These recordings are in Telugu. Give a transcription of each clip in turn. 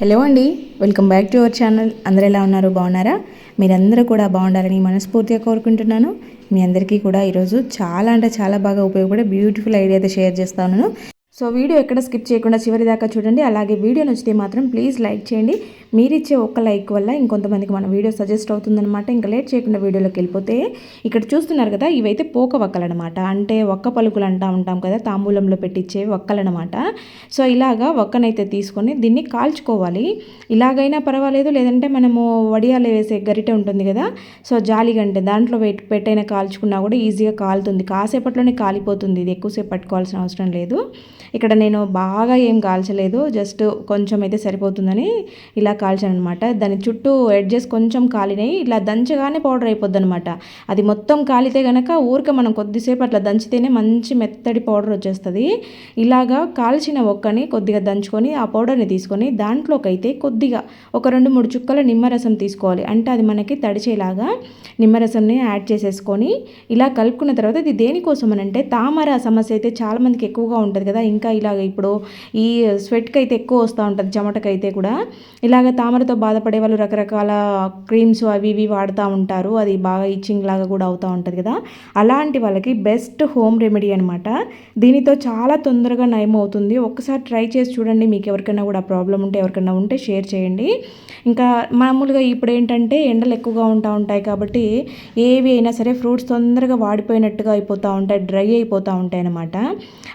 హలో అండి welcome back to our channel అందరూ ఎలా ఉన్నారు? బాగున్నారా? మీరందరూ కూడా బాగుండాలని మనస్ఫూర్తిగా కోరుకుంటున్నాను. మీ అందరికీ కూడా ఈరోజు చాలా అంటే చాలా బాగా ఉపయోగపడే బ్యూటిఫుల్ ఐడియా అయితే షేర్ చేస్తాను. సో వీడియో ఎక్కడ స్కిప్ చేయకుండా చివరి దాకా చూడండి. అలాగే వీడియో నచ్చితే మాత్రం ప్లీజ్ లైక్ చేయండి. మీరిచ్చే ఒక్క లైక్ వల్ల ఇంకొంతమందికి మన వీడియో సజెస్ట్ అవుతుందనమాట ఇంకా లేట్ చేయకుండా వీడియోలోకి వెళ్ళిపోతే ఇక్కడ చూస్తున్నారు కదా ఇవైతే పోక వక్కలనమాట. అంటే ఒక్క పలుకులు అంటా ఉంటాం కదా తాంబూలంలో పెట్టించే వక్కలనమాట. సో ఇలాగా ఒక్కనైతే తీసుకొని దీన్ని కాల్చుకోవాలి. ఇలాగైనా పర్వాలేదు లేదంటే మనము వడియాలు వేసే గరిటె ఉంటుంది కదా సో జాలి గంటే దాంట్లో పెట్టి పెట్టైనా కాల్చుకున్నా కూడా ఈజీగా కాలుతుంది. కాసేపట్లోనే కాలిపోతుంది ఇది ఎక్కువసేపు పట్టుకోవాల్సిన అవసరం లేదు. ఇక్కడ నేను బాగా ఏం కాల్చలేదు జస్ట్ కొంచెం అయితే సరిపోతుందని ఇలా కాల్చాను అనమాట దాని చుట్టూ ఎడ్జెస్ కొంచెం కాలినాయి ఇలా దంచగానే పౌడర్ అయిపోద్ది అనమాట అది మొత్తం కాలితే కనుక ఊరిక మనం కొద్దిసేపు అట్లా దంచితేనే మంచి మెత్తడి పౌడర్ వచ్చేస్తుంది. ఇలాగా కాల్చిన ఒక్కని కొద్దిగా దంచుకొని ఆ పౌడర్ని తీసుకొని దాంట్లోకైతే కొద్దిగా ఒక రెండు మూడు చుక్కల నిమ్మరసం తీసుకోవాలి. అంటే అది మనకి తడిచేలాగా నిమ్మరసంని యాడ్ చేసేసుకొని ఇలా కలుపుకున్న తర్వాత ఇది దేనికోసం అని అంటే తామర సమస్య అయితే చాలామందికి ఎక్కువగా ఉంటుంది కదా. ఇంకా ఇలాగ ఇప్పుడు ఈ స్వెట్కి అయితే ఎక్కువ వస్తూ ఉంటుంది చెమటకైతే కూడా. ఇలాగ తామరతో బాధపడే వాళ్ళు రకరకాల క్రీమ్స్ అవి ఇవి వాడుతూ ఉంటారు. అది బాగా ఇచ్చింగ్ లాగా కూడా అవుతూ ఉంటుంది కదా. అలాంటి వాళ్ళకి బెస్ట్ హోమ్ రెమెడీ అనమాట దీనితో చాలా తొందరగా నయం అవుతుంది. ఒక్కసారి ట్రై చేసి చూడండి. మీకు ఎవరికైనా కూడా ప్రాబ్లం ఉంటే ఎవరికైనా ఉంటే షేర్ చేయండి. ఇంకా మామూలుగా ఇప్పుడు ఏంటంటే ఎండలు ఎక్కువగా ఉంటా ఉంటాయి కాబట్టి ఏవి అయినా సరే ఫ్రూట్స్ తొందరగా వాడిపోయినట్టుగా అయిపోతూ ఉంటాయి డ్రై అయిపోతూ ఉంటాయి అన్నమాట.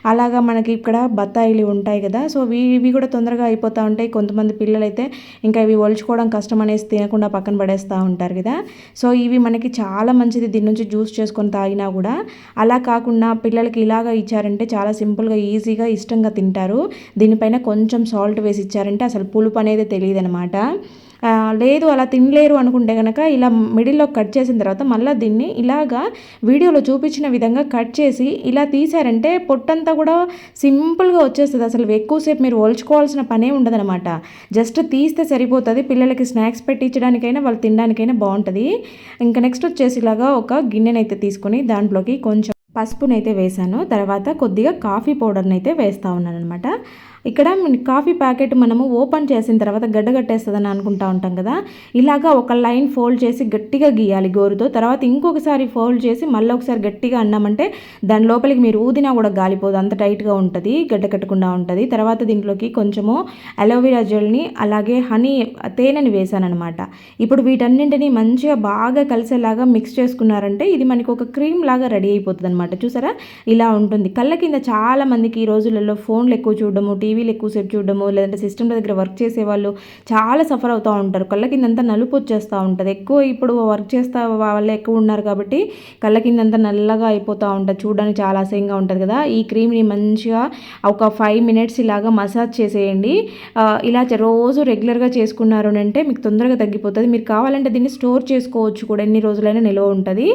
అలాగా మనకి ఇక్కడ బత్తాయిలు ఉంటాయి కదా. సో ఇవి కూడా తొందరగా అయిపోతూ ఉంటాయి. కొంతమంది పిల్లలైతే ఇంకా ఇవి ఒలుచుకోవడం కష్టం అనేసి తినకుండా పక్కన పడేస్తూ ఉంటారు కదా. సో ఇవి మనకి చాలా మంచిది దీని నుంచి జ్యూస్ చేసుకొని తాగినా కూడా. అలా కాకుండా పిల్లలకి ఇలాగా ఇచ్చారంటే చాలా సింపుల్గా ఈజీగా ఇష్టంగా తింటారు. దీనిపైన కొంచెం సాల్ట్ వేసి ఇచ్చారంటే అసలు పులుపు అనేది తెలియదు అనమాట లేదు అలా తినలేరు అనుకుంటే కనుక ఇలా మిడిల్లో కట్ చేసిన తర్వాత మళ్ళీ దీన్ని ఇలాగా వీడియోలో చూపించిన విధంగా కట్ చేసి ఇలా తీసారంటే పొట్టంతా కూడా సింపుల్గా వచ్చేస్తుంది. అసలు ఎక్కువసేపు మీరు ఒలుచుకోవాల్సిన పనే ఉండదనమాట జస్ట్ తీస్తే సరిపోతుంది పిల్లలకి స్నాక్స్ పెట్టించడానికైనా వాళ్ళు తినడానికైనా బాగుంటుంది. ఇంకా నెక్స్ట్ వచ్చేసి ఇలాగా ఒక గిన్నెనైతే తీసుకొని దాంట్లోకి కొంచెం పసుపునైతే వేసాను తర్వాత కొద్దిగా కాఫీ పౌడర్ని అయితే వేస్తూ ఉన్నాను అనమాట ఇక్కడ కాఫీ ప్యాకెట్ మనము ఓపెన్ చేసిన తర్వాత గడ్డ కట్టేస్తుందని అనుకుంటా ఉంటాం కదా. ఇలాగా ఒక లైన్ ఫోల్డ్ చేసి గట్టిగా గీయాలి గోరుతో. తర్వాత ఇంకొకసారి ఫోల్డ్ చేసి మళ్ళీ ఒకసారి గట్టిగా అన్నామంటే దాని లోపలికి మీరు ఊదినా కూడా గాలిపోదు. అంత టైట్గా ఉంటుంది గడ్డ కట్టకుండా ఉంటుంది. తర్వాత దీంట్లోకి కొంచెము అలోవెరా జెల్ని అలాగే హనీ తేనెని వేసానమాట ఇప్పుడు వీటన్నింటినీ మంచిగా బాగా కలిసేలాగా మిక్స్ చేసుకున్నారంటే ఇది మనకి ఒక క్రీమ్ లాగా రెడీ అయిపోతుంది అనమాట చూసారా? ఇలా ఉంటుంది. కళ్ళ కింద చాలా మందికి ఈ రోజులలో ఫోన్లు ఎక్కువ చూడడము టీవీలు ఎక్కువసేపు చూడడము లేదంటే సిస్టమ్ల దగ్గర వర్క్ చేసే వాళ్ళు చాలా సఫర్ అవుతూ ఉంటారు. కళ్ళ కిందంతా నలుపు వచ్చేస్తూ ఉంటుంది. ఎక్కువ ఇప్పుడు వర్క్ చేస్తా వాళ్ళు ఎక్కువ ఉన్నారు కాబట్టి కళ్ళ కిందంతా నల్లగా అయిపోతూ ఉంటుంది. చూడడానికి చాలా అసహ్యంగా ఉంటుంది కదా. ఈ క్రీమ్ని మంచిగా ఒక ఫైవ్ మినిట్స్ ఇలాగా మసాజ్ చేసేయండి. ఇలా రోజు రెగ్యులర్గా చేసుకున్నారు అంటే మీకు తొందరగా తగ్గిపోతుంది. మీరు కావాలంటే దీన్ని స్టోర్ చేసుకోవచ్చు కూడా. ఎన్ని రోజులైనా నిల్వ ఉంటుంది.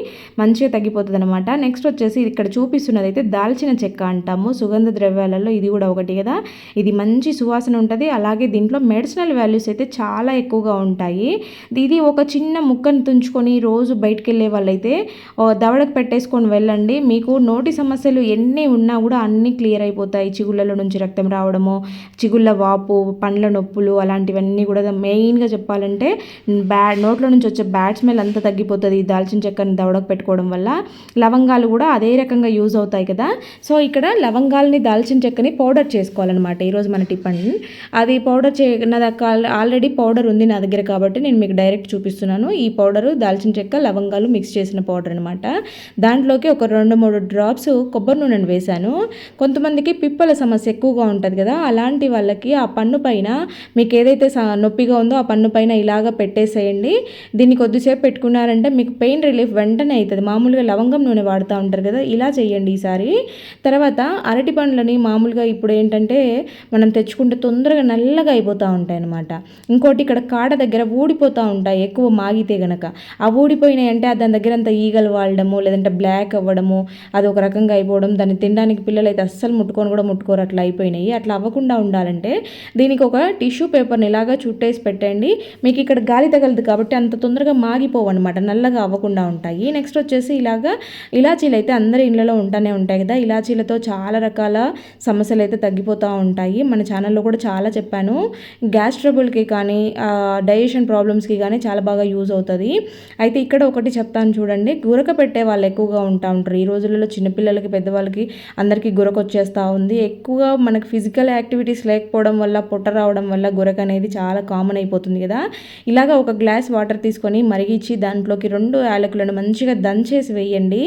మంచిగా తగ్గిపోతుంది అనమాట నెక్స్ట్ వచ్చేసి ఇక్కడ చూపిస్తున్నది అయితే దాల్చిన చెక్క అంటాము. సుగంధ ద్రవ్యాలలో ఇది కూడా ఒకటి కదా. ఇది మంచి సువాసన ఉంటుంది. అలాగే దీంట్లో మెడిసినల్ వాల్యూస్ అయితే చాలా ఎక్కువగా ఉంటాయి. ఇది ఒక చిన్న ముక్కను తుంచుకొని రోజు బయటకు వెళ్ళే వాళ్ళైతే దవడకు పెట్టేసుకొని వెళ్ళండి. మీకు నోటి సమస్యలు ఎన్ని ఉన్నా కూడా అన్నీ క్లియర్ అయిపోతాయి. చిగుళ్ళలో నుంచి రక్తం రావడము చిగుళ్ళ వాపు పండ్ల నొప్పులు అలాంటివన్నీ కూడా మెయిన్గా చెప్పాలంటే బ్యాడ్ నోట్లో నుంచి వచ్చే బ్యాడ్ స్మెల్ అంతా తగ్గిపోతుంది. దాల్చిన చెక్కని దవడకు పెట్టుకోవడం వల్ల లవంగాలు కూడా అదే రకంగా యూజ్ అవుతాయి కదా. సో ఇక్కడ లవంగాలని దాల్చిన చెక్కని పౌడర్ చేసుకోవాలన్నమాట. అనమాట ఈరోజు మన టిప్ అండి అది పౌడర్ చే నా దగ్గర ఆల్రెడీ పౌడర్ ఉంది నా దగ్గర కాబట్టి నేను మీకు డైరెక్ట్ చూపిస్తున్నాను. ఈ పౌడరు దాల్చిన చెక్క లవంగాలు మిక్స్ చేసిన పౌడర్ అనమాట దాంట్లోకి ఒక రెండు మూడు డ్రాప్స్ కొబ్బరి నూనెను వేశాను. కొంతమందికి పిప్పల సమస్య ఎక్కువగా ఉంటుంది కదా అలాంటి వాళ్ళకి ఆ పన్ను పైన మీకు ఏదైతే నొప్పిగా ఉందో ఆ పన్ను పైన ఇలాగ పెట్టేసేయండి. దీన్ని కొద్దిసేపు పెట్టుకున్నారంటే మీకు పెయిన్ రిలీఫ్ వెంటనే అవుతుంది మామూలుగా లవంగం నూనె వాడుతూ ఉంటారు కదా ఇలా చేయండి ఈసారి. తర్వాత అరటి పండ్లని మామూలుగా ఇప్పుడు ఏంటంటే మనం తెచ్చుకుంటే తొందరగా నల్లగా అయిపోతూ ఉంటాయి అనమాట ఇంకోటి ఇక్కడ కాడ దగ్గర ఊడిపోతూ ఉంటాయి ఎక్కువ మాగితే గనక. ఆ ఊడిపోయినాయి అంటే దాని దగ్గర అంత ఈగలు వాడడము లేదంటే బ్లాక్ అవ్వడము అది ఒక రకంగా అయిపోవడం దాన్ని తినడానికి పిల్లలు అయితే అస్సలు ముట్టుకొని కూడా ముట్టుకోరు అట్లా అయిపోయినాయి. అట్లా అవ్వకుండా ఉండాలంటే దీనికి ఒక టిష్యూ పేపర్ని ఇలాగా చుట్టేసి పెట్టండి. మీకు ఇక్కడ గాలి తగలదు కాబట్టి అంత తొందరగా మాగిపోవు అనమాట నల్లగా అవ్వకుండా ఉంటాయి. నెక్స్ట్ వచ్చేసి ఇలాగా ఇలాచీలు అయితే అందరి ఇళ్ళలో ఉంటానే ఉంటాయి కదా. ఇలాచీలతో చాలా రకాల సమస్యలు అయితే తగ్గిపోతూ ఉంటాయి. ఉంటాయి. మన ఛానల్లో కూడా చాలా చెప్పాను. గ్యాస్ ట్రబుల్కి కానీ డైజెషన్ ప్రాబ్లమ్స్కి కానీ చాలా బాగా యూజ్ అవుతుంది. అయితే ఇక్కడ ఒకటి చెప్తాను చూడండి. గురక పెట్టే వాళ్ళు ఎక్కువగా ఉంటా ఉంటారు. ఈ రోజులలో చిన్నపిల్లలకి పెద్దవాళ్ళకి అందరికీ గురక వచ్చేస్తూ ఉంది. ఎక్కువగా మనకి ఫిజికల్ యాక్టివిటీస్ లేకపోవడం వల్ల పొట్ట రావడం వల్ల గురక అనేది చాలా కామన్ అయిపోతుంది కదా. ఇలాగ ఒక గ్లాస్ వాటర్ తీసుకొని మరిగించి దాంట్లోకి రెండు యాలకులను మంచిగా దంచేసి వేయండి.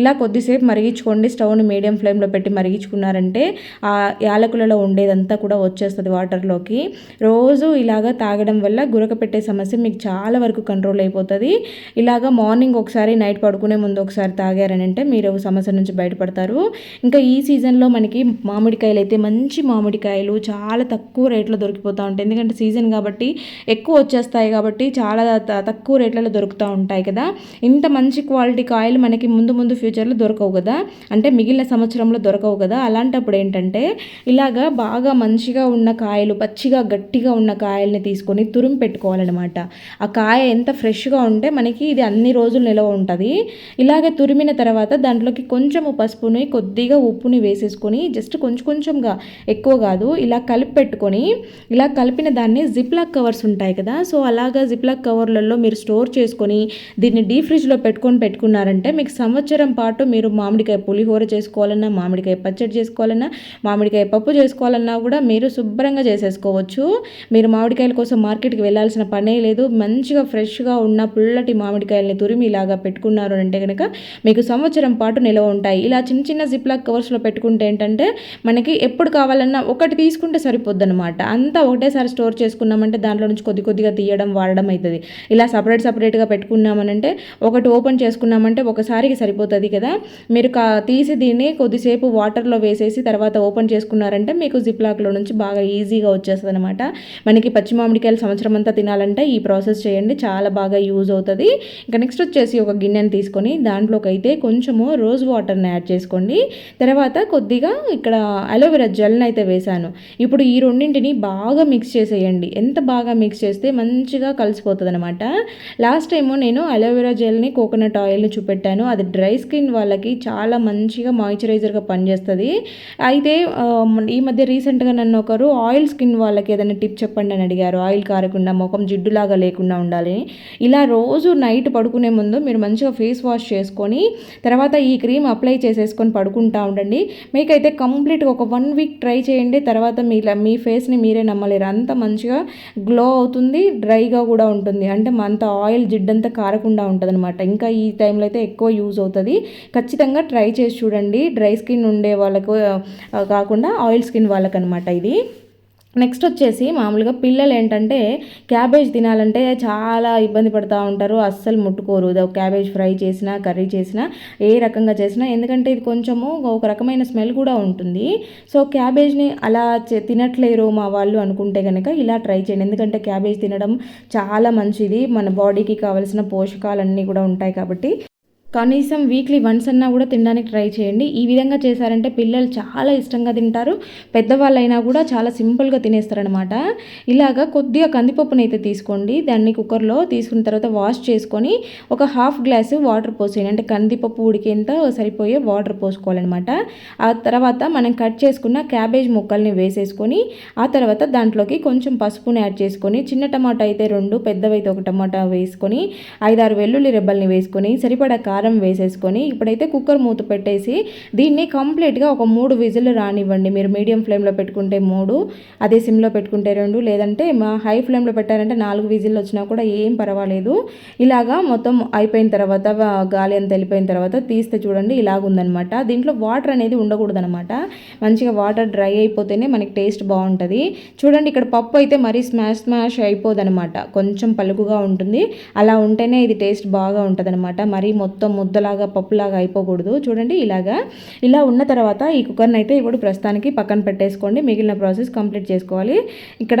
ఇలా కొద్దిసేపు మరిగించుకోండి. స్టవ్ని మీడియం ఫ్లేమ్లో పెట్టి మరిగించుకున్నారంటే ఆ యాలకులలో ఉండేదంతా కూడా వచ్చేస్తుంది వాటర్లోకి రోజు ఇలాగ తాగడం వల్ల గురక పెట్టే సమస్య మీకు చాలా వరకు కంట్రోల్ అయిపోతుంది. ఇలాగ మార్నింగ్ ఒకసారి నైట్ పడుకునే ముందు ఒకసారి తాగారని అంటే మీరు సమస్య నుంచి బయటపడతారు. ఇంకా ఈ సీజన్లో మనకి మామిడికాయలు అయితే మంచి మామిడికాయలు చాలా తక్కువ రేట్లో దొరికిపోతూ ఉంటాయి. ఎందుకంటే సీజన్ కాబట్టి ఎక్కువ వచ్చేస్తాయి కాబట్టి చాలా తక్కువ రేట్లలో దొరుకుతూ ఉంటాయి కదా. ఇంత మంచి క్వాలిటీ కాయలు మనకి ముందు ముందు ఫ్యూచర్లో దొరకవు కదా. అంటే మిగిలిన సంవత్సరంలో దొరకవు కదా. అలాంటప్పుడు ఏంటంటే ఇలాగా బాగా మంచిగా ఉన్న కాయలు పచ్చిగా గట్టిగా ఉన్న కాయల్ని తీసుకొని తురిమి పెట్టుకోవాలన్నమాట. ఆ కాయ ఎంత ఫ్రెష్గా ఉంటే మనకి ఇది అన్ని రోజులు నిలవ ఉంటుంది. ఇలాగే తురిమిన తర్వాత దాంట్లోకి కొంచెము పసుపుని కొద్దిగా ఉప్పుని వేసేసుకొని జస్ట్ కొంచెం కొంచెంగా ఎక్కువ కాదు ఇలా కలిపి పెట్టుకొని ఇలా కలిపిన దాన్ని జిప్లాక్ కవర్స్ ఉంటాయి కదా. సో అలాగా జిప్లాక్ కవర్లలో మీరు స్టోర్ చేసుకొని దీన్ని డీ ఫ్రిడ్జ్లో పెట్టుకొని పెట్టుకున్నారంటే మీకు సంవత్సరం పాటు మీరు మామిడికాయ పులిహోర చేసుకోవాలన్నా మామిడికాయ పచ్చడి చేసుకోవాలన్నా మామిడికాయ పప్పు చేసుకోవాలన్నా కూడా మీరు శుభ్రంగా చేసేసుకోవచ్చు. మీరు మామిడికాయల కోసం మార్కెట్కి వెళ్ళాల్సిన పనే లేదు. మంచిగా ఫ్రెష్గా ఉన్న పుల్లటి మామిడికాయలని తురిమి ఇలాగా పెట్టుకున్నారు అంటే కనుక మీకు సంవత్సరం పాటు నిల్వ ఉంటాయి. ఇలా చిన్న చిన్న జిప్లాక్ కవర్స్లో పెట్టుకుంటే ఏంటంటే మనకి ఎప్పుడు కావాలన్నా ఒకటి తీసుకుంటే సరిపోద్దనమాట అంతా ఒకటేసారి స్టోర్ చేసుకున్నామంటే దాంట్లో నుంచి కొద్ది కొద్దిగా తీయడం వాడడం అవుతుంది ఇలా సపరేట్ సపరేట్గా పెట్టుకున్నామనంటే ఒకటి ఓపెన్ చేసుకున్నామంటే ఒకసారికి సరిపోతుంది కదా. మీరు కా తీసి దీన్ని కొద్దిసేపు వాటర్లో వేసేసి తర్వాత ఓపెన్ చేసుకున్నారంటే మీకు జిప్లాక్లో నుంచి బాగా ఈజీగా వచ్చేస్తుంది అనమాట మనకి పచ్చి మామిడికాయలు సంవత్సరం అంతా తినాలంటే ఈ ప్రాసెస్ చేయండి. చాలా బాగా యూజ్ అవుతుంది. ఇంకా నెక్స్ట్ వచ్చేసి ఒక గిన్నెని తీసుకొని దాంట్లోకి అయితే కొంచెము రోజ్ వాటర్ని యాడ్ చేసుకోండి. తర్వాత కొద్దిగా ఇక్కడ అలోవెరా జెల్ని అయితే వేశాను. ఇప్పుడు ఈ రెండింటిని బాగా మిక్స్ చేసేయండి. ఎంత బాగా మిక్స్ చేస్తే మంచిగా కలిసిపోతుంది అనమాట లాస్ట్ టైము నేను అలోవెరా జెల్ని కోకోనట్ ఆయిల్ని చూపెట్టాను. అది డ్రై స్కిన్ వాళ్ళకి చాలా మంచిగా మాయిశ్చరైజర్గా పనిచేస్తుంది. అయితే ఈ మధ్య రీసెంట్గా నన్ను ఒకరు ఆయిల్ స్కిన్ వాళ్ళకి ఏదైనా టిప్ చెప్పండి అని అడిగారు. ఆయిల్ కారకుండా ముఖం జిడ్డులాగా లేకుండా ఉండాలి ఇలా రోజు నైట్ పడుకునే ముందు మీరు మంచిగా ఫేస్ వాష్ చేసుకొని తర్వాత ఈ క్రీమ్ అప్లై చేసేసుకొని పడుకుంటా ఉండండి. మీకైతే కంప్లీట్గా ఒక వన్ వీక్ ట్రై చేయండి. తర్వాత మీ మీ ఫేస్ని మీరే నమ్మలేరు. అంత మంచిగా గ్లో అవుతుంది డ్రైగా కూడా ఉంటుంది. అంటే అంత ఆయిల్ జిడ్డంతా కారకుండా ఉంటుంది అనమాట ఇంకా ఈ టైంలో అయితే ఎక్కువ యూజ్ అవుతుంది. ఖచ్చితంగా ట్రై చేసి చూడండి. డ్రై స్కిన్ ఉండే వాళ్ళకు కాకుండా ఆయిల్ స్కిన్ వాళ్ళకనమాట ఇది. నెక్స్ట్ వచ్చేసి మామూలుగా పిల్లలు ఏంటంటే క్యాబేజ్ తినాలంటే చాలా ఇబ్బంది పడుతూ ఉంటారు. అస్సలు ముట్టుకోరు. క్యాబేజ్ ఫ్రై చేసినా కర్రీ చేసినా ఏ రకంగా చేసినా ఎందుకంటే ఇది కొంచెము ఒక రకమైన స్మెల్ కూడా ఉంటుంది. సో క్యాబేజ్ని అలా తినట్లేరు మా వాళ్ళు అనుకుంటే కనుక ఇలా ట్రై చేయండి. ఎందుకంటే క్యాబేజ్ తినడం చాలా మంచిది. మన బాడీకి కావలసిన పోషకాలన్నీ కూడా ఉంటాయి కాబట్టి. కనీసం వీక్లీ వన్స్ అన్నా కూడా తినడానికి ట్రై చేయండి. ఈ విధంగా చేశారంటే పిల్లలు చాలా ఇష్టంగా తింటారు. పెద్దవాళ్ళైనా కూడా చాలా సింపుల్గా తినేస్తారనమాట ఇలాగా కొద్దిగా కందిపప్పునైతే అయితే తీసుకోండి. దాన్ని కుక్కర్లో తీసుకున్న తర్వాత వాష్ చేసుకొని ఒక హాఫ్ గ్లాసు వాటర్ పోసేయండి. అంటే కందిపప్పు ఉడికేంత సరిపోయే వాటర్ పోసుకోవాలన్నమాట. ఆ తర్వాత మనం కట్ చేసుకున్న క్యాబేజ్ ముక్కల్ని వేసేసుకొని ఆ తర్వాత దాంట్లోకి కొంచెం పసుపుని యాడ్ చేసుకొని చిన్న టమాటా అయితే రెండు పెద్దవైతే ఒక టమాటా వేసుకొని ఐదారు వెల్లుల్లి రెబ్బల్ని వేసుకొని సరిపడా కారం వేసేసుకొని ఇప్పుడైతే కుక్కర్ మూత పెట్టేసి దీన్ని కంప్లీట్గా ఒక మూడు విజిల్ రానివ్వండి. మీరు మీడియం ఫ్లేమ్లో పెట్టుకుంటే మూడు అదే సిమ్లో పెట్టుకుంటే రెండు లేదంటే మా హై ఫ్లేమ్లో పెట్టారంటే నాలుగు విజిల్ వచ్చినా కూడా ఏం పర్వాలేదు. ఇలాగా మొత్తం అయిపోయిన తర్వాత గాలి అంత వెళ్ళిపోయిన తర్వాత తీస్తే చూడండి ఇలాగుందనమాట దీంట్లో వాటర్ అనేది ఉండకూడదనమాట మంచిగా వాటర్ డ్రై అయిపోతేనే మనకి టేస్ట్ బాగుంటుంది. చూడండి ఇక్కడ పప్పు అయితే మరీ స్మాష్ స్మాష్ అయిపోదనమాట కొంచెం పలుకుగా ఉంటుంది. అలా ఉంటేనే ఇది టేస్ట్ బాగా ఉంటుంది అనమాట మరీ మొత్తం ముద్దలాగా పప్పులాగా అయిపోకూడదు. చూడండి ఇలాగా ఇలా ఉన్న తర్వాత ఈ కుక్కర్ని అయితే ఇప్పుడు ప్రస్తుతానికి పక్కన పెట్టేసుకోండి. మిగిలిన ప్రాసెస్ కంప్లీట్ చేసుకోవాలి. ఇక్కడ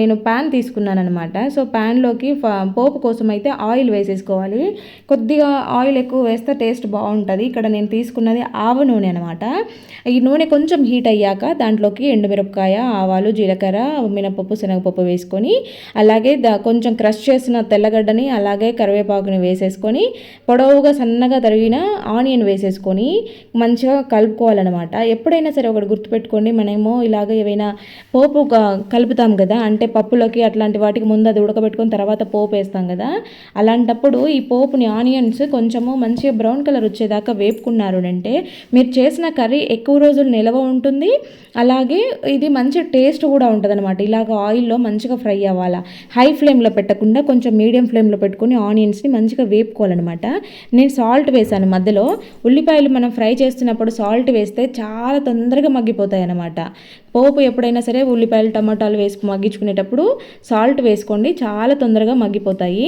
నేను ప్యాన్ తీసుకున్నానమాట అనమాట సో ప్యాన్లోకి పోపు కోసం అయితే ఆయిల్ వేసేసుకోవాలి. కొద్దిగా ఆయిల్ ఎక్కువ వేస్తే టేస్ట్ బాగుంటుంది. ఇక్కడ నేను తీసుకున్నది ఆవ నూనె అనమాట ఈ నూనె కొంచెం హీట్ అయ్యాక దాంట్లోకి ఎండుమిరపకాయ ఆవాలు జీలకర్ర మినపప్పు శనగపప్పు వేసుకొని అలాగే కొంచెం క్రష్ చేసిన తెల్లగడ్డని అలాగే కరివేపాకుని వేసేసుకొని పొడవుగా సన్న సన్నగా తరిగిన ఆనియన్ వేసేసుకొని మంచిగా కలుపుకోవాలన్నమాట. ఎప్పుడైనా సరే ఒకటి గుర్తుపెట్టుకోండి మనమేమో ఇలాగ ఏవైనా పోపు కలుపుతాం కదా అంటే పప్పులోకి అట్లాంటి వాటికి ముందు అది ఉడకబెట్టుకొని తర్వాత పోపు వేస్తాం కదా అలాంటప్పుడు ఈ పోపుని ఆనియన్స్ కొంచెము మంచిగా బ్రౌన్ కలర్ వచ్చేదాకా వేపుకున్నారు అంటే మీరు చేసిన కర్రీ ఎక్కువ రోజులు నిల్వ ఉంటుంది అలాగే ఇది మంచి టేస్ట్ కూడా ఉంటుంది అనమాట ఇలాగ ఆయిల్లో మంచిగా ఫ్రై అవ్వాలా. హై ఫ్లేమ్లో పెట్టకుండా కొంచెం మీడియం ఫ్లేమ్లో పెట్టుకొని ఆనియన్స్ని మంచిగా వేపుకోవాలన్నమాట. నేను సాల్ట్ వేసాను. మధ్యలో ఉల్లిపాయలు మనం ఫ్రై చేస్తున్నప్పుడు సాల్ట్ వేస్తే చాలా తొందరగా మగ్గిపోతాయి అన్నమాట పోపు ఎప్పుడైనా సరే ఉల్లిపాయలు టమాటాలు వేసుకు మగ్గించుకునేటప్పుడు సాల్ట్ వేసుకోండి. చాలా తొందరగా మగ్గిపోతాయి.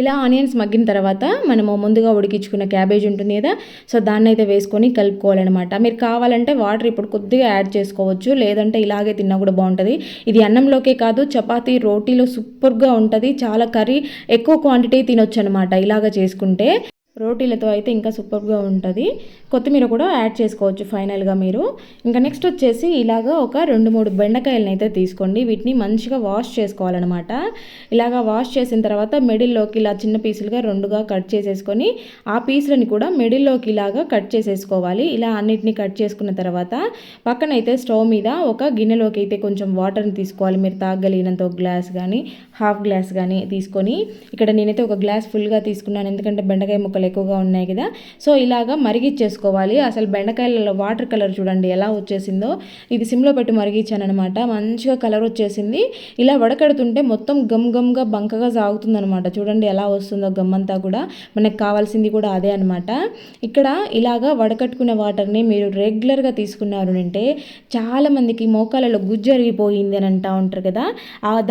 ఇలా ఆనియన్స్ మగ్గిన తర్వాత మనము ముందుగా ఉడికించుకున్న క్యాబేజ్ ఉంటుంది కదా సో దాన్ని అయితే వేసుకొని కలుపుకోవాలన్నమాట. మీరు కావాలంటే వాటర్ ఇప్పుడు కొద్దిగా యాడ్ చేసుకోవచ్చు. లేదంటే ఇలాగే తిన్నా కూడా బాగుంటుంది. ఇది అన్నంలోకే కాదు చపాతీ రోటీలో సూపర్గా ఉంటుంది. చాలా కర్రీ ఎక్కువ క్వాంటిటీ తినొచ్చు అనమాట ఇలాగ చేసుకుంటే. రోటీలతో అయితే ఇంకా సూపర్గా ఉంటుంది. కొత్తిమీర కూడా యాడ్ చేసుకోవచ్చు ఫైనల్గా మీరు. ఇంకా నెక్స్ట్ వచ్చేసి ఇలాగ ఒక రెండు మూడు బెండకాయలను అయితే తీసుకోండి. వీటిని మంచిగా వాష్ చేసుకోవాలన్నమాట. ఇలాగ వాష్ చేసిన తర్వాత మిడిల్లోకి ఇలా చిన్న పీసులుగా రెండుగా కట్ చేసేసుకొని ఆ పీసులను కూడా మిడిల్లోకి ఇలాగా కట్ చేసేసుకోవాలి. ఇలా అన్నిటిని కట్ చేసుకున్న తర్వాత పక్కన అయితే స్టవ్ మీద ఒక గిన్నెలోకి అయితే కొంచెం వాటర్ని తీసుకోవాలి. మీరు తాగలిగినంత ఒక గ్లాస్ కానీ హాఫ్ గ్లాస్ కానీ తీసుకొని. ఇక్కడ నేనైతే ఒక గ్లాస్ ఫుల్గా తీసుకున్నాను. ఎందుకంటే బెండకాయ ముక్కలు ఎక్కువగా ఉన్నాయి కదా. సో ఇలాగా మరిగిచ్చేసుకోవాలి. అసలు బెండకాయలలో వాటర్ కలర్ చూడండి ఎలా వచ్చేసిందో. ఇది సిమ్లో పెట్టి మరిగించాను అనమాట మంచిగా కలర్ వచ్చేసింది. ఇలా వడకడుతుంటే మొత్తం గమ్ గమ్గా బంకగా సాగుతుంది అనమాట చూడండి ఎలా వస్తుందో గమ్ అంతా కూడా. మనకు కావాల్సింది కూడా అదే అనమాట ఇక్కడ ఇలాగా వడకట్టుకున్న వాటర్ని మీరు రెగ్యులర్గా తీసుకున్నారు అంటే చాలామందికి మోకాలలో గుజ్జు అరిగిపోయింది అని అంటూ ఉంటారు కదా.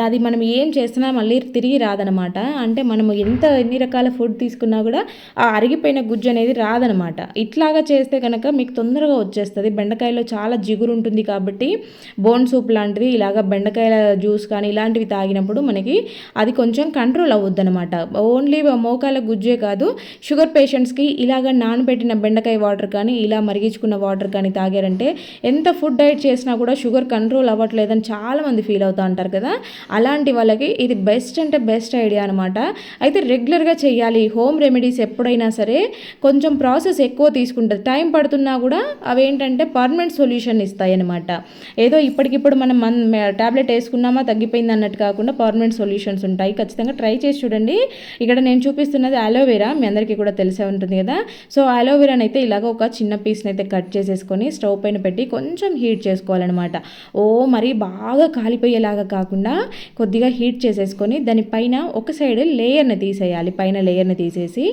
అది మనం ఏం చేస్తున్నా మళ్ళీ తిరిగి రాదనమాట అంటే మనము ఎంత ఎన్ని రకాల ఫుడ్ తీసుకున్నా కూడా ఆ అరిగిపోయిన గుజ్జు అనేది రాదనమాట. ఇట్లాగా చేస్తే కనుక మీకు తొందరగా వచ్చేస్తుంది. బెండకాయలో చాలా జిగురు ఉంటుంది కాబట్టి బోన్ సూప్ లాంటిది ఇలాగ బెండకాయల జ్యూస్ కానీ ఇలాంటివి తాగినప్పుడు మనకి అది కొంచెం కంట్రోల్ అవ్వద్దు అనమాట ఓన్లీ మోకాల గుజ్జే కాదు షుగర్ పేషెంట్స్కి ఇలాగ నానబెట్టిన బెండకాయ వాటర్ కానీ ఇలా మరిగించుకున్న వాటర్ కానీ తాగారంటే ఎంత ఫుడ్ డైట్ చేసినా కూడా షుగర్ కంట్రోల్ అవ్వట్లేదని చాలామంది ఫీల్ అవుతూ ఉంటారు కదా. అలాంటి వాళ్ళకి ఇది బెస్ట్ అంటే బెస్ట్ ఐడియా అనమాట. అయితే రెగ్యులర్గా చేయాలి. హోమ్ రెమెడీస్ ఎప్పుడైనా అయినా సరే కొంచెం ప్రాసెస్ ఎక్కువ తీసుకుంటుంది. టైం పడుతున్నా కూడా అవి ఏంటంటే పర్మనెంట్ సొల్యూషన్ ఇస్తాయి అనమాట ఏదో ఇప్పటికిప్పుడు మనం మన టాబ్లెట్ వేసుకున్నామా తగ్గిపోయింది అన్నట్టు కాకుండా పర్మనెంట్ సొల్యూషన్స్ ఉంటాయి. ఖచ్చితంగా ట్రై చేసి చూడండి. ఇక్కడ నేను చూపిస్తున్నది అలోవెరా మీ అందరికీ కూడా తెలిసే ఉంటుంది కదా. సో అలోవెరాని అయితే ఇలాగ ఒక చిన్న పీస్ని అయితే కట్ చేసేసుకొని స్టవ్ పైన పెట్టి కొంచెం హీట్ చేసుకోవాలన్నమాట. ఓ మరి బాగా కాలిపోయేలాగా కాకుండా కొద్దిగా హీట్ చేసేసుకొని దానిపైన ఒక సైడ్ లేయర్ని తీసేయాలి. పైన లేయర్ని తీసేసి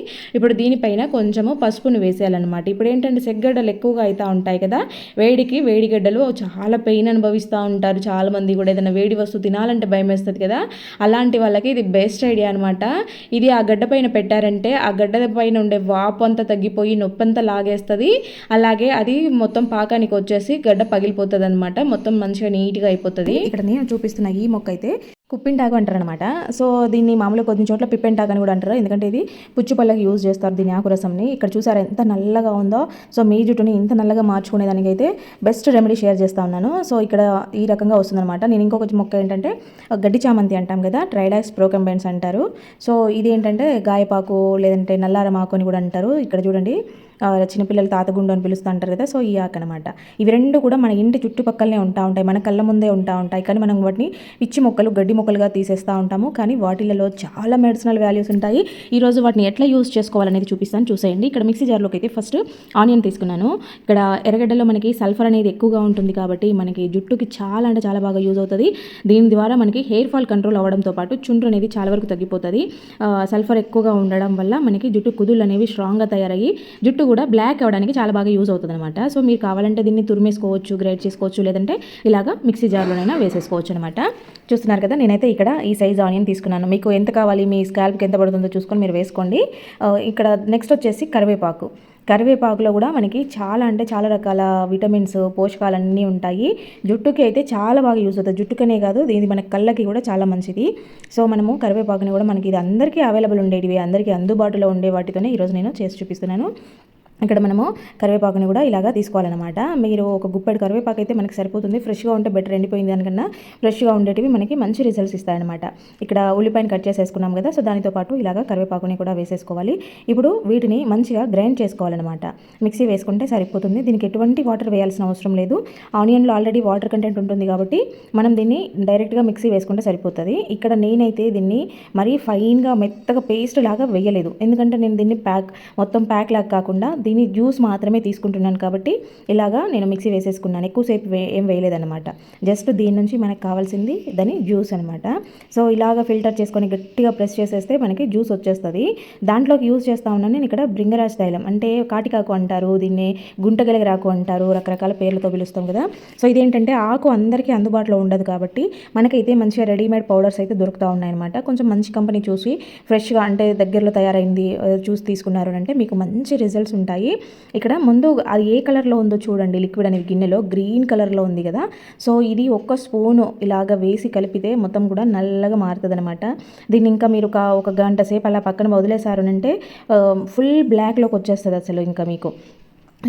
ఇప్పుడు దీనిపైన కొంచెము పసుపును వేసేయాలన్నమాట. ఇప్పుడు ఏంటంటే సెగ్గడ్డలు ఎక్కువగా అవుతూ ఉంటాయి కదా వేడికి వేడిగడ్డలు చాలా పెయిన్ అనుభవిస్తూ ఉంటారు చాలామంది కూడా. ఏదైనా వేడి వస్తువు తినాలంటే భయం వేస్తుంది కదా. అలాంటి వాళ్ళకి ఇది బెస్ట్ ఐడియా అనమాట ఇది ఆ గడ్డ పైన పెట్టారంటే ఆ గడ్డ పైన ఉండే వాపు అంతా తగ్గిపోయి నొప్పి అంతా లాగేస్తుంది. అలాగే అది మొత్తం పాకానికి వచ్చేసి గడ్డ పగిలిపోతుంది అనమాట మొత్తం మంచిగా నీట్గా అయిపోతుంది. ఇక్కడ నేను చూపిస్తున్న ఈ మొక్క అయితే కుప్పింటాకు అంటారు అనమాట సో దీన్ని మామూలుగా కొన్ని చోట్ల పిప్పెంటాకు అని కూడా అంటారు. ఎందుకంటే ఇది పుచ్చిపల్లకి యూజ్ చేస్తారు దీని ఆకురసంని. ఇక్కడ చూసారు ఎంత నల్లగా ఉందో. సో మీ జుట్టుని ఇంత నల్లగా మార్చుకునేదానికైతే బెస్ట్ రెమెడీ షేర్ చేస్తా ఉన్నాను. సో ఇక్కడ ఈ రకంగా వస్తుందన్నమాట. నేను ఇంకొక మొక్క ఏంటంటే గడ్డి చామంతి అంటాం కదా ట్రైడాక్స్ ప్రోకంబెన్స్ అంటారు. సో ఇది ఏంటంటే గాయపాకు లేదంటే నల్లారమాకు అని కూడా అంటారు. ఇక్కడ చూడండి చిన్నపిల్లలు తాతగుండు అని పిలుస్తూ అంటారు కదా సో ఈ ఆకు అనమాట ఇవి రెండు కూడా మన ఇంటి చుట్టుపక్కలనే ఉంటా ఉంటాయి మన కళ్ళ ముందే ఉంటా ఉంటాయి కానీ మనం వాటిని పిచ్చి మొక్కలు గడ్డి మొక్కలుగా తీసేస్తూ ఉంటాము. కానీ వాటిలలో చాలా మెడిసినల్ వాల్యూస్ ఉంటాయి. ఈరోజు వాటిని ఎట్లా యూస్ చేసుకోవాలనేది చూపిస్తాను. చూసేయండి. ఇక్కడ మిక్సీ జార్లోకి అయితే ఫస్ట్ ఆనియన్ తీసుకున్నాను. ఇక్కడ ఎర్రగడ్డలో మనకి సల్ఫర్ అనేది ఎక్కువగా ఉంటుంది కాబట్టి మనకి జుట్టుకి చాలా అంటే చాలా బాగా యూజ్ అవుతుంది. దీని ద్వారా మనకి హెయిర్ ఫాల్ కంట్రోల్ అవ్వడంతో పాటు చుండ్రు అనేది చాలా వరకు తగ్గిపోతుంది. సల్ఫర్ ఎక్కువగా ఉండడం వల్ల మనకి జుట్టు కుదుళ్ళు అనేవి స్ట్రాంగ్గా తయారయ్యి జుట్టు కూడా బ్లాక్ అవ్వడానికి చాలా బాగా యూజ్ అవుతుంది అనమాట సో మీరు కావాలంటే దీన్ని తురిమేసుకోవచ్చు గ్రేట్ చేసుకోవచ్చు లేదంటే ఇలాగా మిక్సీ జార్లోనైనా వేసేసుకోవచ్చు అనమాట చూస్తున్నారు కదా నేనైతే ఇక్కడ ఈ సైజ్ ఆనియన్ తీసుకున్నాను. మీకు ఎంత కావాలి మీ స్కాల్ప్కి ఎంత పడుతుందో చూసుకొని మీరు వేసుకోండి. ఇక్కడ నెక్స్ట్ వచ్చేసి కరివేపాకు. కరివేపాకులో కూడా మనకి చాలా అంటే చాలా రకాల విటమిన్స్ పోషకాలు అన్నీ ఉంటాయి. జుట్టుకి అయితే చాలా బాగా యూజ్ అవుతుంది జుట్టుకనే కాదు ఇది మన కళ్ళకి కూడా చాలా మంచిది. సో మనము కరివేపాకుని కూడా మనకి ఇది అందరికీ అవైలబుల్ ఉండేటివి అందరికీ అందుబాటులో ఉండే వాటితోనే ఈరోజు నేను చేసి చూపిస్తున్నాను. ఇక్కడ మనము కరివేపాకుని కూడా ఇలాగా తీసుకోవాలన్నమాట. మీరు ఒక గుప్పెడు కరివేపాకు అయితే మనకి సరిపోతుంది. ఫ్రెష్గా ఉంటే బెటర్ ఎండిపోయింది దానికన్నా ఫ్రెష్గా ఉండేటివి మనకి మంచి రిజల్ట్స్ ఇస్తాయన్నమాట. ఇక్కడ ఉల్లిపాయను కట్ చేసేసుకున్నాం కదా సో దానితో పాటు ఇలాగా కరివేపాకుని కూడా వేసేసుకోవాలి. ఇప్పుడు వీటిని మంచిగా గ్రైండ్ చేసుకోవాలన్నమాట. మిక్సీ వేసుకుంటే సరిపోతుంది. దీనికి ఎటువంటి వాటర్ వేయాల్సిన అవసరం లేదు. ఆనియన్లో ఆల్రెడీ వాటర్ కంటెంట్ ఉంటుంది కాబట్టి మనం దీన్ని డైరెక్ట్గా మిక్సీ వేసుకుంటే సరిపోతుంది. ఇక్కడ నేనైతే దీన్ని మరీ ఫైన్గా మెత్తగా పేస్ట్ లాగా వేయలేదు. ఎందుకంటే నేను దీన్ని ప్యాక్ మొత్తం ప్యాక్ లాగా కాకుండా దీని జ్యూస్ మాత్రమే తీసుకుంటున్నాను కాబట్టి ఇలాగా నేను మిక్సీ వేసేసుకున్నాను. ఎక్కువసేపు వే ఏం వేయలేదన్నమాట. జస్ట్ దీని నుంచి మనకు కావాల్సింది దాని జ్యూస్ అనమాట సో ఇలాగ ఫిల్టర్ చేసుకొని గట్టిగా ప్రెస్ చేసేస్తే మనకి జ్యూస్ వచ్చేస్తుంది. దాంట్లోకి యూజ్ చేస్తా ఉన్నాను నేను ఇక్కడ బ్రింగరాజ్ తైలం. అంటే కాటికాకు అంటారు దీన్ని గుంటగెలగరాకు అంటారు రకరకాల పేర్లతో పిలుస్తాం కదా. సో ఇదేంటంటే ఆకు అందరికీ అందుబాటులో ఉండదు కాబట్టి మనకైతే మంచిగా రెడీమేడ్ పౌడర్స్ అయితే దొరుకుతూ ఉన్నాయన్నమాట. కొంచెం మంచి కంపెనీ చూసి ఫ్రెష్గా అంటే దగ్గరలో తయారైంది చూసి తీసుకున్నారు అంటే మీకు మంచి రిజల్ట్స్ ఉంటాయి. ఇక్కడ ముందు అది ఏ కలర్లో ఉందో చూడండి. లిక్విడ్ అనేది గిన్నెలో గ్రీన్ కలర్లో ఉంది కదా. సో ఇది ఒక్క స్పూను ఇలాగ వేసి కలిపితే మొత్తం కూడా నల్లగా మారుతుంది అనమాట దీన్ని ఇంకా మీరు ఒక ఒక గంట సేపు అలా పక్కన వదిలేసారు అంటే ఫుల్ బ్లాక్లోకి వచ్చేస్తుంది అసలు ఇంకా మీకు.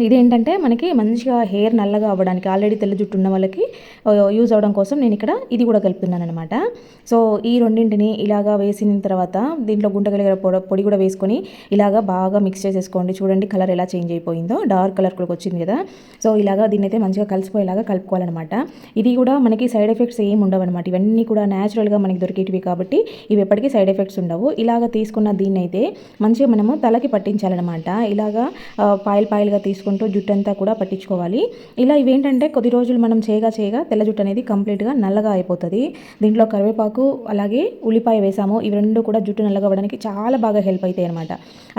ఇదేంటంటే మనకి మంచిగా హెయిర్ నల్లగా అవ్వడానికి ఆల్రెడీ తెల్ల జుట్టు ఉన్న వాళ్ళకి యూజ్ అవ్వడం కోసం నేను ఇక్కడ ఇది కూడా కలుపుతున్నాను అనమాట సో ఈ రెండింటిని ఇలాగా వేసిన తర్వాత దీంట్లో గుంటగలిగిన పొడి పొడి కూడా వేసుకొని ఇలాగా బాగా మిక్స్ చేసేసుకోండి. చూడండి కలర్ ఎలా చేంజ్ అయిపోయిందో. డార్క్ కలర్ కూడా వచ్చింది కదా. సో ఇలాగా దీన్ని అయితే మంచిగా కలిసిపోయేలాగా కలుపుకోవాలన్నమాట. ఇది కూడా మనకి సైడ్ ఎఫెక్ట్స్ ఏమి ఉండవు అనమాట ఇవన్నీ కూడా న్యాచురల్గా మనకి దొరికేటివి కాబట్టి ఇవి ఎప్పటికీ సైడ్ ఎఫెక్ట్స్ ఉండవు. ఇలాగ తీసుకున్న దీన్ని అయితే మంచిగా మనము తలకి పట్టించాలన్నమాట. ఇలాగా పాయల్ పాయల్గా తీసుకు చేసుకుంటూ జుట్టు అంతా కూడా పట్టించుకోవాలి. ఇలా ఇవేంటంటే కొద్ది రోజులు మనం చేయగా చేయగా తెల్ల జుట్టు అనేది కంప్లీట్గా నల్లగా అయిపోతుంది. దీంట్లో కరివేపాకు అలాగే ఉల్లిపాయ వేసాము. ఇవి రెండు కూడా జుట్టు నల్లగా అవ్వడానికి చాలా బాగా హెల్ప్ అవుతాయి అనమాట